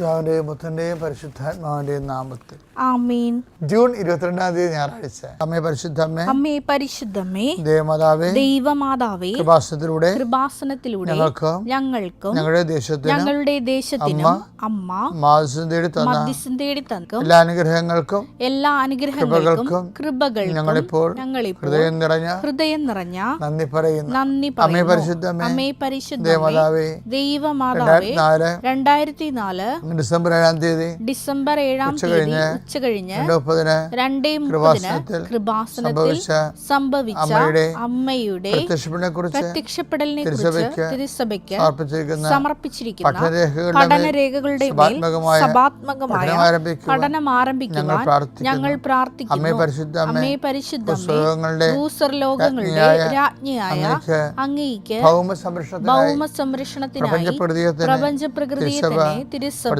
പിതാവിന്റെയും പുത്രന്റെയും പരിശുദ്ധാത്മാവിന്റെയും നാമത്തിൽ. ആമീൻ. ജൂൺ ഇരുപത്തിരണ്ടാം തീയതി ഞായറാഴ്ച. അമ്മേ പരിശുദ്ധമ്മേ. അമ്മേ പരിശുദ്ധമ്മേ. ദേവമാതാവേ. ദൈവമാതാവേ. കൃപാസനത്തിലൂടെ കൃപാസനത്തിലൂടെ ഞങ്ങൾക്ക് ഞങ്ങൾക്കും ഞങ്ങളുടെ ദേശത്തിനും ഞങ്ങളുടെ ദേശത്തിനും അമ്മ മാധ്യസം തേടി തന്ന മാധ്യസം തേടി എല്ലാ അനുഗ്രഹങ്ങൾക്കും എല്ലാ അനുഗ്രഹങ്ങൾക്കും കൃപകൾക്കും ഞങ്ങളിപ്പോൾ ഞങ്ങളിപ്പോൾ ഹൃദയം നിറഞ്ഞ ഹൃദയം നിറഞ്ഞ നന്ദി പറയുന്നു. നന്ദി അമ്മേ പരിശുദ്ധമ്മേ. അമ്മേ പരിശുദ്ധ ദേവമാതാവേ. ദൈവമാതാവേ. രണ്ടായിരത്തി നാല് ഡിസംബർ ഏഴാം തീയതി ഡിസംബർ ഏഴാം തീയതി ഉച്ച കഴിഞ്ഞ് ഉച്ച കഴിഞ്ഞ് രണ്ടേ മുപ്പതിന് കൃപാസനത്തിൽ സംഭവിച്ച അമ്മയുടെ പ്രത്യക്ഷപ്പെടലിനെ കുറിച്ച് തിരുസഭയ്ക്ക് സമർപ്പിച്ചിരിക്കുന്ന പഠനരേഖകളുടെ സഭാത്മകമായ പഠനം ആരംഭിക്കുവാൻ ഞങ്ങൾ പ്രാർത്ഥിക്കുന്നു. അമ്മേ പരിശുദ്ധ ഭൂസ്വർലോകങ്ങളുടെ രാജ്ഞിയായ അങ്ങേക്ക് ഭൗമ സംരക്ഷണത്തിനായി പ്രപഞ്ച പ്രകൃതിയെ തന്നെ തിരുസഭ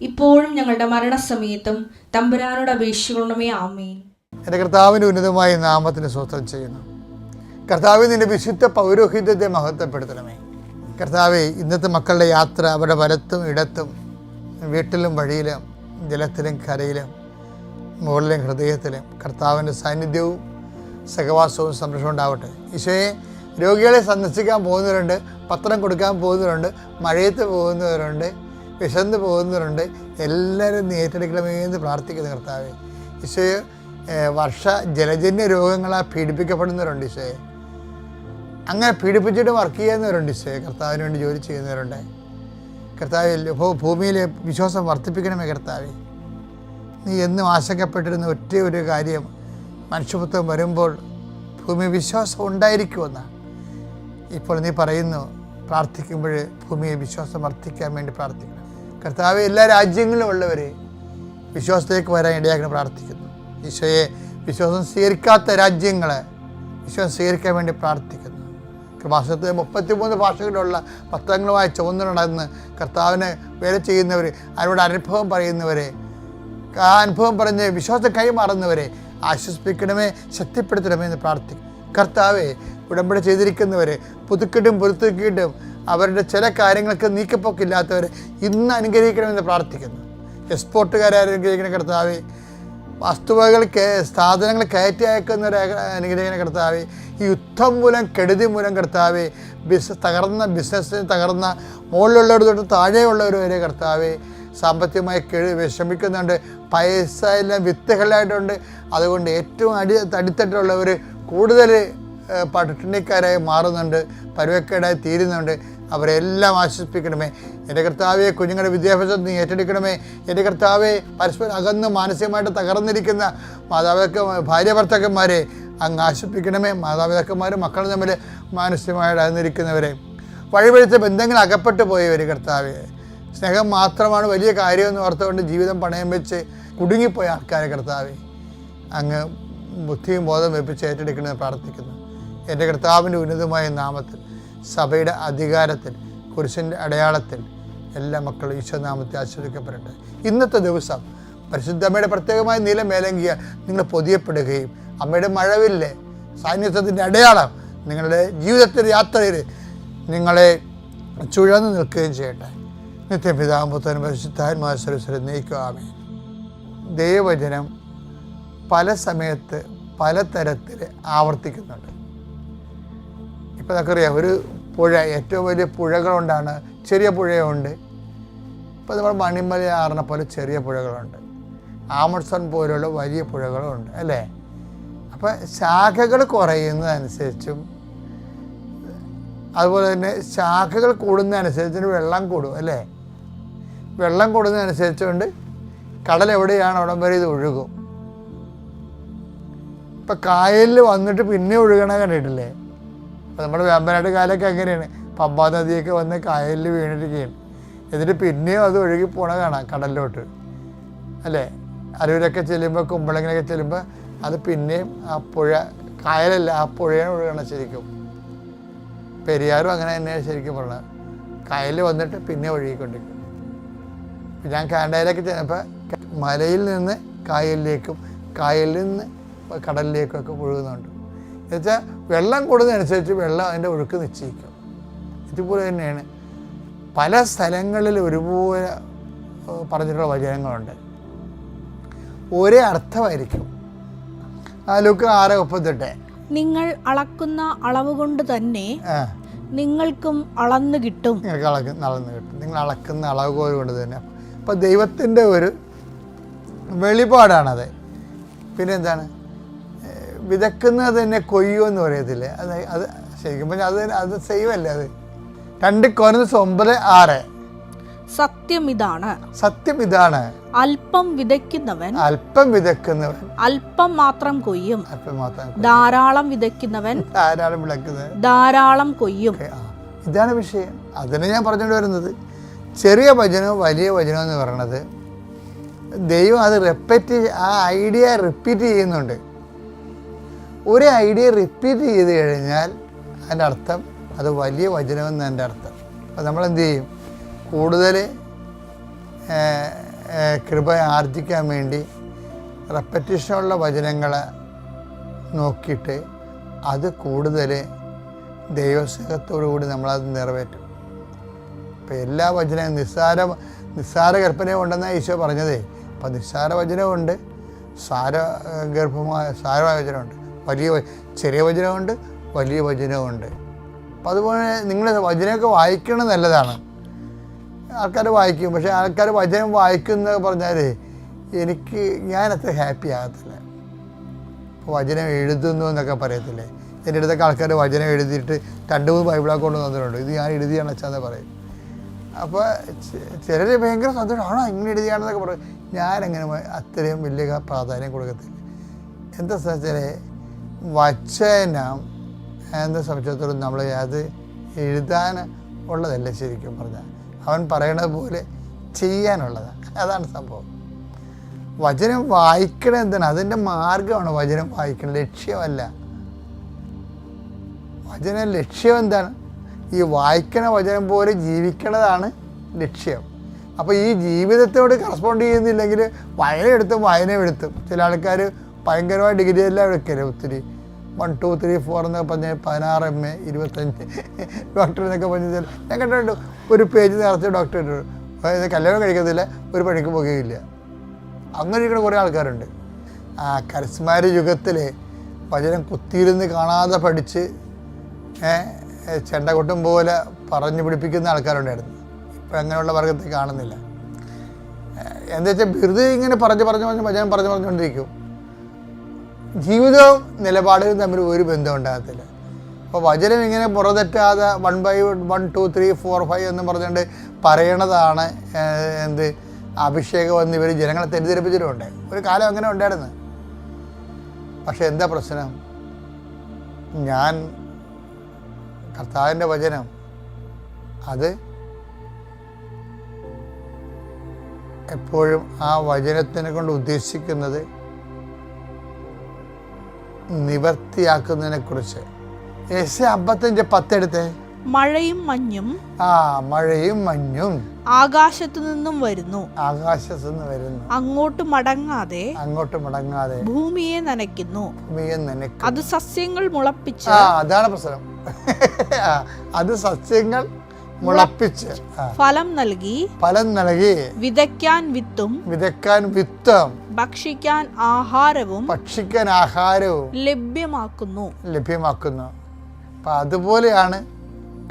ഇപ്പോഴും ഞങ്ങളുടെ മരണസമയത്തും തമ്പുരാനോട് അപേക്ഷിക്കണമേ ആമേൻ. എന്റെ കർത്താവിന്റെ ഉന്നതമായ നാമത്തിന് സ്വസ്ഥം ചെയ്യുന്നു. കർത്താവ് നിന്റെ വിശുദ്ധ പൗരോഹിത്യത്തെ മഹത്വപ്പെടുത്തണമേ. കർത്താവെ ഇന്നത്തെ മക്കളുടെ യാത്ര അവരുടെ വലത്തും ഇടത്തും വീട്ടിലും വഴിയിലും ജലത്തിലും കരയിലും മുകളിലും ഹൃദയത്തിലും കർത്താവിന്റെ സാന്നിധ്യവും സഹവാസവും സംരക്ഷണം ഉണ്ടാവട്ടെ. ഈശോയെ രോഗികളെ സന്ദർശിക്കാൻ പോകുന്നവരുണ്ട് പത്രം കൊടുക്കാൻ പോകുന്നവരുണ്ട് മഴയത്ത് പോകുന്നവരുണ്ട് വിശന്ന് പോകുന്നവരുണ്ട്. എല്ലാവരും നീ പ്രാർത്ഥിക്കുന്ന കർത്താവെ. ഈശോയെ വർഷ ജലജന്യ രോഗങ്ങളാൽ പീഡിപ്പിക്കപ്പെടുന്നവരുണ്ട് ഈശോയെ. അങ്ങനെ പീഡിപ്പിച്ചിട്ട് വർക്ക് ചെയ്യുന്നവരുണ്ട് ഈശോയെ. കർത്താവിന് വേണ്ടി ജോലി ചെയ്യുന്നവരുണ്ട്. കർത്താവിൽ ഭൂമിയിൽ വിശ്വാസം വർദ്ധിപ്പിക്കണമേ കർത്താവെ. നീ എന്നും ആശങ്കപ്പെട്ടിരുന്ന ഒറ്റ ഒരു കാര്യം മനുഷ്യപുത്വം വരുമ്പോൾ ഭൂമി വിശ്വാസം ഉണ്ടായിരിക്കുമെന്നാണ് ഇപ്പോൾ നീ പറയുന്നു പ്രാർത്ഥിക്കുമ്പോൾ ഭൂമിയെ വിശ്വാസം വർദ്ധിക്കാൻ വേണ്ടി പ്രാർത്ഥിക്കണം. കർത്താവ് എല്ലാ രാജ്യങ്ങളിലും ഉള്ളവരെ വിശ്വാസത്തിലേക്ക് വരാൻ ഇടയാക്കണം പ്രാർത്ഥിക്കുന്നു. ഈശോയെ വിശ്വാസം സ്വീകരിക്കാത്ത രാജ്യങ്ങളെ വിശ്വാസം സ്വീകരിക്കാൻ വേണ്ടി പ്രാർത്ഥിക്കുന്നു. കൃപാസനത്തിൽ മുപ്പത്തിമൂന്ന് ഭാഷകളിലുള്ള പത്രങ്ങളുമായി ചുവന്നുണ്ടെന്ന് കർത്താവിനെ വേല ചെയ്യുന്നവർ അവരുടെ അനുഭവം പറയുന്നവരെ ആ അനുഭവം പറഞ്ഞ് വിശ്വാസം കൈമാറുന്നവരെ ആശ്വസിപ്പിക്കണമേ ശക്തിപ്പെടുത്തണമേ എന്ന് പ്രാർത്ഥിക്കും കർത്താവെ ഉടമ്പടി ചെയ്തിരിക്കുന്നവരെ പുതുക്കിട്ടും പുതുക്കിയിട്ടും അവരുടെ ചില കാര്യങ്ങൾക്ക് നീക്കപ്പോക്കില്ലാത്തവർ ഇന്ന് അനുഗ്രഹിക്കണമെന്ന് പ്രാർത്ഥിക്കുന്നു. എക്സ്പോർട്ടുകാരെ അനുഗ്രഹിക്കുന്ന കർത്താവെ വസ്തുവകൾ സാധനങ്ങൾ കയറ്റി അയക്കുന്നവരെ അനുഗ്രഹിക്കുന്ന കർത്താവെ ഈ യുദ്ധം മൂലം കെടുതി മൂലം കർത്താവെ ബിസിനസ് തകർന്ന ബിസിനസ്സിന് തകർന്ന മുകളിലുള്ളവർ തൊട്ട് താഴെയുള്ളവർ വരെ കർത്താവെ സാമ്പത്തികമായി കെഴു വിഷമിക്കുന്നുണ്ട് പൈസ എല്ലാം വിത്തുകളായിട്ടുണ്ട് അതുകൊണ്ട് ഏറ്റവും അടി അടിത്തട്ടിലുള്ളവർ കൂടുതൽ പട്ടിണിക്കാരായി മാറുന്നുണ്ട് പരുവക്കേടായി തീരുന്നുണ്ട്. അവരെല്ലാം ആശ്വസിപ്പിക്കണമേ. എന്റെ കർത്താവെ കുഞ്ഞുങ്ങളുടെ വിദ്യാഭ്യാസം നീ ഏറ്റെടുക്കണമേ. എന്റെ കർത്താവെ പരസ്പരം അകന്ന് മാനസികമായിട്ട് തകർന്നിരിക്കുന്ന മാതാപിതാക്ക ഭാര്യ ഭർത്താക്കന്മാരെ അങ്ങ് ആശ്വസിപ്പിക്കണമേ. മാതാപിതാക്കന്മാരും മക്കളും തമ്മിൽ മാനസികമായിട്ട് അകന്നിരിക്കുന്നവരെ. വഴിപഴിച്ച ബന്ധങ്ങൾ അകപ്പെട്ടു പോയവർ കർത്താവെ. സ്നേഹം മാത്രമാണ് വലിയ കാര്യമെന്ന് ഓർത്തുകൊണ്ട് ജീവിതം പണയം വെച്ച് കുടുങ്ങിപ്പോയ ആൾക്കാരെ കർത്താവെ. അങ്ങ് ബുദ്ധിയും ബോധം വെപ്പിച്ച് ഏറ്റെടുക്കണമെന്ന് പ്രാർത്ഥിക്കുന്നു. എന്റെ കർത്താവിന്റെ ഉന്നതമായ നാമത്തിൽ സഭയുടെ അധികാരത്തിൽ കുരിശിന്റെ അടയാളത്തിൽ എല്ലാ മക്കളും ഈശ്വരനാമത്തെ ആശ്രയിക്കപ്പെടട്ടെ ഇന്നത്തെ ദിവസം പരിശുദ്ധമ്മയുടെ പ്രത്യേകമായ നീല മേലങ്കിയാൽ നിങ്ങൾ പൊതിയപ്പെടുകയും അമ്മയുടെ മഴവില്ലേ സാന്നിധ്യത്തിന്റെ അടയാളം നിങ്ങളുടെ ജീവിതത്തിന്റെ യാത്രയിൽ നിങ്ങളെ ചുഴന്നു നിൽക്കുകയും ചെയ്യട്ടെ. നിത്യപിതാമ്പുത്തനും പരിശുദ്ധാത്മാശ്വരസ്വരം നയിക്കുവാമേ ദൈവവചനം പല സമയത്ത് പല തരത്തിൽ ആവർത്തിക്കുന്നുണ്ട്. ഇപ്പം നമുക്കറിയാം ഒരു പുഴ ഏറ്റവും വലിയ പുഴകളുണ്ടാണ് ചെറിയ പുഴയുണ്ട്. ഇപ്പോൾ നമ്മൾ മണിമല ആറിനെ പോലെ ചെറിയ പുഴകളുണ്ട്. ആമസോൺ പോലെയുള്ള വലിയ പുഴകളുണ്ട് അല്ലേ? അപ്പം ശാഖകൾ കുറയുന്നതനുസരിച്ചും അതുപോലെ തന്നെ ശാഖകൾ കൂടുന്നതനുസരിച്ച് വെള്ളം കൂടും അല്ലേ? വെള്ളം കൂടുന്നതനുസരിച്ചുകൊണ്ട് കടൽ എവിടെയാണ് അവിടം വരെ ഇത് ഒഴുകും. ഇപ്പം കായലിൽ വന്നിട്ട് പിന്നെ ഒഴുകണ കണ്ടിട്ടില്ലേ? അപ്പം നമ്മുടെ വേമ്പനാട് കാലൊക്കെ അങ്ങനെയാണ്. പമ്പാ നദിയൊക്കെ വന്ന് കായലിൽ വീണിരിക്കുകയാണ്. എന്നിട്ട് പിന്നെയും അത് ഒഴുകി പോണ കാണാം കടലിലോട്ട്. അല്ലേ? അരൂരൊക്കെ ചെല്ലുമ്പോൾ കുമ്പളങ്ങനൊക്കെ ചെല്ലുമ്പോൾ അത് പിന്നെയും ആ പുഴ കായലല്ല ആ പുഴയാണ് ഒഴുകണം ശരിക്കും. പെരിയാറും അങ്ങനെ തന്നെയാണ് ശരിക്കും പറഞ്ഞത്. കായലിൽ വന്നിട്ട് പിന്നെ ഒഴുകിക്കൊണ്ടിരിക്കും. ഞാൻ കാനഡയിലേക്ക് ചെന്നപ്പോൾ മലയിൽ നിന്ന് കായലിലേക്കും കായലിൽ നിന്ന് കടലിലേക്കും ഒക്കെ ഒഴുകുന്നുണ്ട്. എന്നുവെച്ചാൽ വെള്ളം കൂടുന്നതനുസരിച്ച് വെള്ളം അതിന്റെ ഒഴുക്ക് നിശ്ചയിക്കും. ഇതുപോലെ തന്നെയാണ്. പല സ്ഥലങ്ങളിൽ ഒരുപോലെ പറഞ്ഞിട്ടുള്ള വചനങ്ങളുണ്ട്. ഒരേ അർത്ഥമായിരിക്കും. ആ ലുക്ക് ആറ് മുപ്പത്തെട്ട് നിങ്ങൾ അളക്കുന്ന അളവ് കൊണ്ട് തന്നെ നിങ്ങൾക്കും അളന്നു കിട്ടും. നിങ്ങൾക്ക് അളക്കുന്ന അളന്ന് കിട്ടും. നിങ്ങൾ അളക്കുന്ന അളവ് കൊണ്ട് തന്നെ. അപ്പം ദൈവത്തിന്റെ ഒരു വെളിപാടാണത്. പിന്നെ എന്താണ്? ഏഹ് വിതക്കുന്നത് തന്നെ കൊയ്യുമെന്ന് പറയത്തില്ലേ? അത് അത് ശരിക്കും പറഞ്ഞാൽ അത് അത് സെയിം അല്ലേ അത്? രണ്ട് കൊനസ് ഒമ്പത് ആറ്. സത്യം ഇതാണ്. സത്യം ഇതാണ്. അല്പം വിതയ്ക്കുന്നവൻ അല്പം വിതയ്ക്കുന്നവൻ. അല്പം മാത്രം കൊയ്യും. അല്പം മാത്രം ധാരാളം വിതയ്ക്കുന്നവൻ ധാരാളം വിളക്കുന്നത് ധാരാളം കൊയ്യും. ഇതാണ് വിഷയം. അതിനെ ഞാൻ പറഞ്ഞുകൊണ്ട് വരുന്നത്. ചെറിയ വചനവും വലിയ വചനവും എന്ന് പറയണത് ദൈവം അത് റിപ്പീറ്റ് ആ ഐഡിയ റിപ്പീറ്റ് ചെയ്യുന്നുണ്ട്. ഒരു ഐഡിയ റിപ്പീറ്റ് ചെയ്ത് കഴിഞ്ഞാൽ അതിന്റെ അർത്ഥം അത് വലിയ വചനമെന്ന് എന്റെ അർത്ഥം. അപ്പോൾ നമ്മൾ എന്ത് ചെയ്യും? കൂടുതൽ കൃപ ആർജിക്കാൻ വേണ്ടി റെപ്പറ്റീഷനുള്ള വചനങ്ങൾ നോക്കിയിട്ട് അത് കൂടുതൽ ദൈവസ്നേഹത്തോടു കൂടി നമ്മളത് നിറവേറ്റും. ഇപ്പം എല്ലാ വചനവും നിസ്സാര നിസ്സാര ഗർഭനെ ഉണ്ടെന്നാണ് ഈശോ പറഞ്ഞതേ. അപ്പം നിസ്സാര വചനമുണ്ട് സാര ഗർഭമായ സാരമായ വചനമുണ്ട് വലിയ ചെറിയ വചനമുണ്ട് വലിയ വചനമുണ്ട് അപ്പം അതുപോലെ നിങ്ങൾ വചനമൊക്കെ വായിക്കണം നല്ലതാണ്. ആൾക്കാർ വായിക്കും പക്ഷേ ആൾക്കാർ വചനം വായിക്കുന്ന പറഞ്ഞാൽ എനിക്ക് ഞാനത്ര ഹാപ്പി ആകത്തില്ല. ഇപ്പോൾ വചനം എഴുതുന്നു എന്നൊക്കെ പറയത്തില്ലേ? എന്റെ അടുത്തൊക്കെ ആൾക്കാർ വചനം എഴുതിയിട്ട് രണ്ട് മൂന്ന് ബൈബിളൊക്കെ കൊണ്ട് തന്നിട്ടുണ്ട്. ഇത് ഞാൻ എഴുതിയാണ് അച്ഛാന്ന് പറയും. അപ്പോൾ ചിലർ ഭയങ്കര സന്തോഷമാണോ ഇങ്ങനെ എഴുതിയാണെന്നൊക്കെ പറയും ഞാനങ്ങനെ അത്രയും വലിയ പ്രാധാന്യം കൊടുക്കത്തില്ല. എന്താ വെച്ചാൽ വചനം എന്ന സംബന്ധിച്ചിടത്തോളം നമ്മൾ അത് എഴുതാൻ ഉള്ളതല്ല ശരിക്കും പറഞ്ഞാൽ അവൻ പറയണത് പോലെ ചെയ്യാനുള്ളതാണ് അതാണ് സംഭവം. വചനം വായിക്കണ എന്താണ് അതിന്റെ മാർഗമാണ് വചനം വായിക്കണം ലക്ഷ്യമല്ല. വചന ലക്ഷ്യം എന്താണ്? ഈ വായിക്കണ വചനം പോലെ ജീവിക്കണതാണ് ലക്ഷ്യം. അപ്പോൾ ഈ ജീവിതത്തോട് കറസ്പോണ്ട് ചെയ്യുന്നില്ലെങ്കിൽ വയനെടുത്തും വായന എടുത്തും ചില ആൾക്കാർ ഭയങ്കരമായ ഡിഗ്രി എല്ലാം എടുക്കരുത് ഒത്തിരി. വൺ ടു ത്രീ ഫോർ എന്നൊക്കെ പറഞ്ഞ് പതിനാറ് എം എ ഇരുപത്തഞ്ച് ഡോക്ടർ എന്നൊക്കെ പറഞ്ഞാൽ ഞാൻ കണ്ടിട്ടുണ്ട്. ഒരു പേജ് നിറച്ച് ഡോക്ടർ അതായത് കല്യാണം കഴിക്കത്തില്ല ഒരു പണിക്ക് പോകുകയില്ല അങ്ങനെ ഇരിക്കുന്ന കുറേ ആൾക്കാരുണ്ട്. ആ കരസ്മാര യുഗത്തിൽ വചനം കുത്തിയിരുന്ന് കാണാതെ പഠിച്ച് ചെണ്ട കൊട്ടും പോലെ പറഞ്ഞു പിടിപ്പിക്കുന്ന ആൾക്കാരുണ്ടായിരുന്നു. ഇപ്പം അങ്ങനെയുള്ള വർഗത്തെ കാണുന്നില്ല. എന്താ വെച്ചാൽ വെറുതെ ഇങ്ങനെ പറഞ്ഞ് പറഞ്ഞ് പറഞ്ഞ് വചനം പറഞ്ഞു പറഞ്ഞുകൊണ്ടിരിക്കും. ജീവിതവും നിലപാടുകളും തമ്മിൽ ഒരു ബന്ധം ഉണ്ടാകത്തില്ല. അപ്പോൾ വചനം ഇങ്ങനെ പുറതെറ്റാതെ one by one two three four five എന്ന് പറഞ്ഞുകൊണ്ട് പറയണതാണ് എന്ത് അഭിഷേകം എന്ന് ഇവർ ജനങ്ങളെ തെറ്റിദ്ധരിപ്പിച്ചിട്ടുണ്ട്. ഒരു കാലം അങ്ങനെ ഉണ്ടായിരുന്നു. പക്ഷെ എന്താ പ്രശ്നം? ഞാൻ കർത്താവിന്റെ വചനം അത് എപ്പോഴും ആ വചനത്തിനെ കൊണ്ട് ഉദ്ദേശിക്കുന്നത് നിവർത്തിയാക്കുന്നതിനെ കുറിച്ച് അമ്പത്തഞ്ച് പത്തെടുത്തേ മഴയും മഞ്ഞും ആ മഴയും മഞ്ഞും. ആകാശത്തു നിന്നും വരുന്നു. ആകാശത്തു നിന്ന് വരുന്നു. അങ്ങോട്ട് മടങ്ങാതെ അങ്ങോട്ട് മടങ്ങാതെ ഭൂമിയെ നനയ്ക്കുന്നു. ഭൂമിയെ നനയ്ക്കും അത് സസ്യങ്ങൾ മുളപ്പിച്ച് ആ അതാണ് പ്രശ്നം. അത് സസ്യങ്ങൾ മുളപ്പിച്ച് ഫലം നൽകി ഫലം നൽകി വിതയ്ക്കാൻ വിത്തും വിതയ്ക്കാൻ വിത്തം. ഭക്ഷിക്കാൻ ആഹാരവും ഭക്ഷിക്കാൻ ആഹാരവും ലഭ്യമാക്കുന്നു. ലഭ്യമാക്കുന്നു. അപ്പം അതുപോലെയാണ്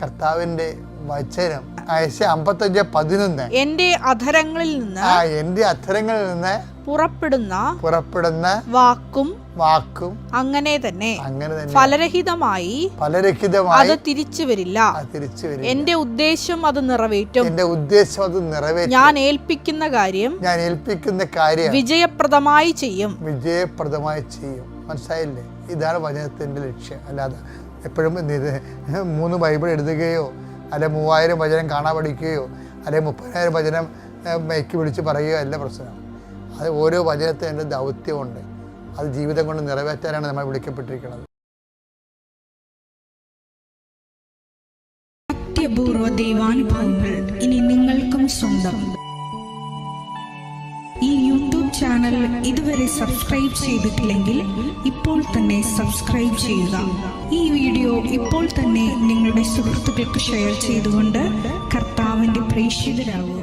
കർത്താവിന്റെ വചനം. അയച്ച അമ്പത്തഞ്ച് പതിനൊന്ന്. എന്റെ അധരങ്ങളിൽ നിന്ന് ആ എന്റെ അധരങ്ങളിൽ നിന്ന് പുറപ്പെടുന്ന പുറപ്പെടുന്ന വാക്കും വാക്കും അങ്ങനെ തന്നെ. അങ്ങനെ തന്നെ. ഫലരഹിതമായി ഫലരഹിതമായി അത് തിരിച്ചു വരില്ല. തിരിച്ചു വരില്ല. എന്റെ ഉദ്ദേശം അത് നിറവേറ്റും. എന്റെ ഉദ്ദേശം അത് നിറവേറ്റും. ഞാൻ ഏൽപ്പിക്കുന്ന കാര്യം ഞാൻ ഏൽപ്പിക്കുന്ന കാര്യം വിജയപ്രദമായി ചെയ്യും. വിജയപ്രദമായി ചെയ്യും. മനസ്സിലായില്ലേ? ഇതാണ് വചനത്തിന്റെ ലക്ഷ്യം. അല്ലാതെ എപ്പോഴും മൂന്ന് ബൈബിൾ എഴുതുകയോ അല്ലെ മൂവായിരം വചനം കാണാൻ പഠിക്കുകയോ അല്ലെ മുപ്പതിനായിരം വചനം മയക്കി പിടിച്ച് പറയുകയോ അല്ല പ്രശ്നം. അത് ഓരോ വചനത്തിന്റെ ദൗത്യമുണ്ട്. അത് ജീവിതം കൊണ്ട് നിറവേറ്റാനാണ് നമ്മൾ വിളിക്കപ്പെട്ടിരിക്കുന്നത്. അത്യപൂർവ ദൈവാനുഭവങ്ങൾ ഇനി നിങ്ങൾക്കും സ്വന്തം. ഈ യൂട്യൂബ് ചാനൽ ഇതുവരെ സബ്സ്ക്രൈബ് ചെയ്തിട്ടില്ലെങ്കിൽ ഇപ്പോൾ തന്നെ സബ്സ്ക്രൈബ് ചെയ്യുക. ഈ വീഡിയോ ഇപ്പോൾ തന്നെ നിങ്ങളുടെ സുഹൃത്തുക്കൾക്ക് ഷെയർ ചെയ്തുകൊണ്ട് കർത്താവിന്റെ പ്രേക്ഷിതരാകുക.